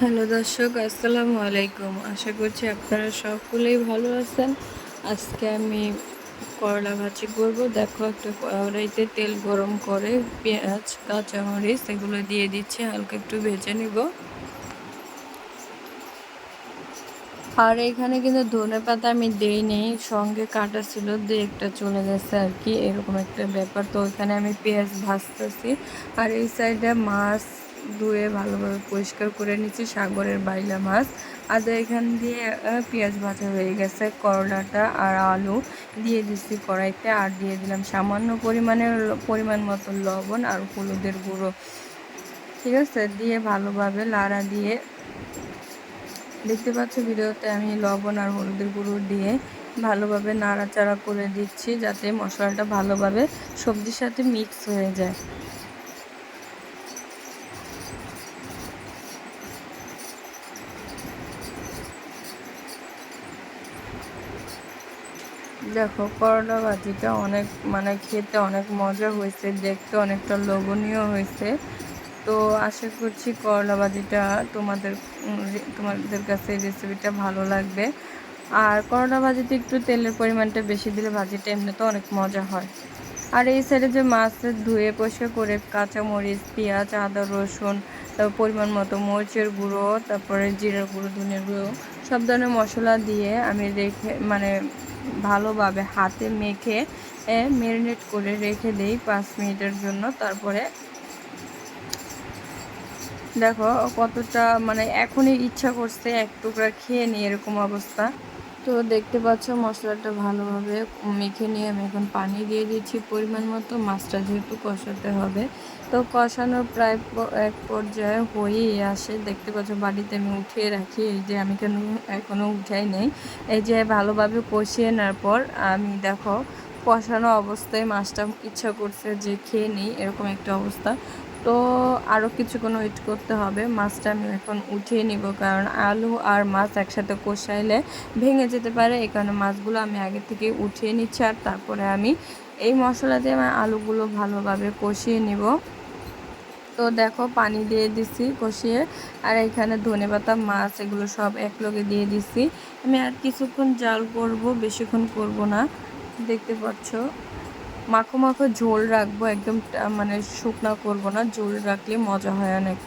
Hello দর্শক, আসসালামু আলাইকুম। আশা করছি আপনারা সকলেই ভালো আছেন। আজকে আমি করলা ভাজি করব। দেখো, একটা কড়াইতে তেল গরম করে পেঁয়াজ, কাঁচামরিচ এগুলো দিয়ে দিচ্ছি। হালকা একটু ভেজে নিব। আর এখানে কিন্তু ধনে পাতা আমি দেই নেই সঙ্গে কাটা ছিল দিয়ে একটা চলে গেছে আর কি। এরকম একটা ব্যাপার। তো ওইখানে আমি পেঁয়াজ ভাজতেছি। আর এই সাইডে মাছ ধুয়ে ভালোভাবে পরিষ্কার করে নিচ্ছি সাগরের বাইলা মাছ। আর এখান দিয়ে পেঁয়াজ ভাজা হয়ে গেছে, করলাটা আর আলু দিয়ে দিচ্ছি কড়াইতে। আর দিয়ে দিলাম সামান্য পরিমাণের পরিমাণ মতো লবণ আর হলুদের গুঁড়ো। ঠিক আছে? দিয়ে ভালোভাবে লাড়া দিয়ে, দেখতে পাচ্ছ ভিডিওতে আমি লবণ আর হলুদের গুঁড়ো দিয়ে ভালোভাবে নাড়াচাড়া করে দিচ্ছি, যাতে মশলাটা ভালোভাবে সবজির সাথে মিক্স হয়ে যায়। দেখো, করলা ভাজিটা অনেক মানে খেতে অনেক মজা হয়েছে, দেখতে অনেকটা লোভনীয় হয়েছে। তো আশা করছি করলা ভাজিটা তোমাদের তোমাদের কাছে রেসিপিটা ভালো লাগবে। আর করলা ভাজিতে একটু তেলের পরিমাণটা বেশি দিলে ভাজিটা এমনিতে অনেক মজা হয়। আর এই সাইডে যে মাছ ধুয়ে পরিষ্কার করে কাঁচা মরিচ পেঁয়াজ, আদা, রসুন, তারপর পরিমাণ মতো মরিচের গুঁড়ো, তারপরে জিরার গুঁড়ো ধনের গুঁড়ো, সব ধরনের মশলা দিয়ে আমি রেখে মানে ভালোভাবে হাতে মেখে ম্যারিনেট করে রেখে দেই পাঁচ মিনিটের জন্য। তারপরে দেখো কতটা মানে এখনই ইচ্ছা করছে এক টুকরা খেয়ে নিই এরকম অবস্থা। তো দেখতে পাচ্ছ মশলাটা ভালোভাবে মেখে নিয়ে আমি এখন পানি দিয়ে দিচ্ছি পরিমাণ মতো। মাছটা যেহেতু কষাতে হবে। তো কষানোর প্রায় এক পর্যায়ে হয়েই আসে। দেখতে পাচ্ছ বাড়িতে আমি উঠিয়ে রাখি। এই যে আমি কেন এখনও উঠাই নেই। এই যে ভালোভাবে কষিয়ে নেওয়ার পর আমি দেখো কষানো অবস্থায় মাছটা ইচ্ছা করছে যে খেয়ে নিই। এরকম একটা অবস্থা। তো আরও কিছুক্ষণ ওয়েট করতে হবে। মাছটা আমি এখন উঠিয়ে নিব কারণ আলু আর মাছ একসাথে কষাইলে ভেঙে যেতে পারে, এই কারণে মাছগুলো আমি আগে থেকে উঠিয়ে নিচ্ছি আর তারপরে আমি এই মশলা দিয়ে আমি আলুগুলো ভালোভাবে কষিয়ে নিব। তো দেখো পানি দিয়ে দিছি কষিয়ে, আর এখানে ধনে পাতা, মাছ এগুলো সব এক লগে দিয়ে দিছি। আমি আর কিছুক্ষণ জাল করব, বেশিক্ষণ করব না, দেখতে পাচ্ছ? মাখো মাখো ঝোল রাখব একদম মানে শুকনা করব না ঝোল রাখলে মজা হয় অনেক।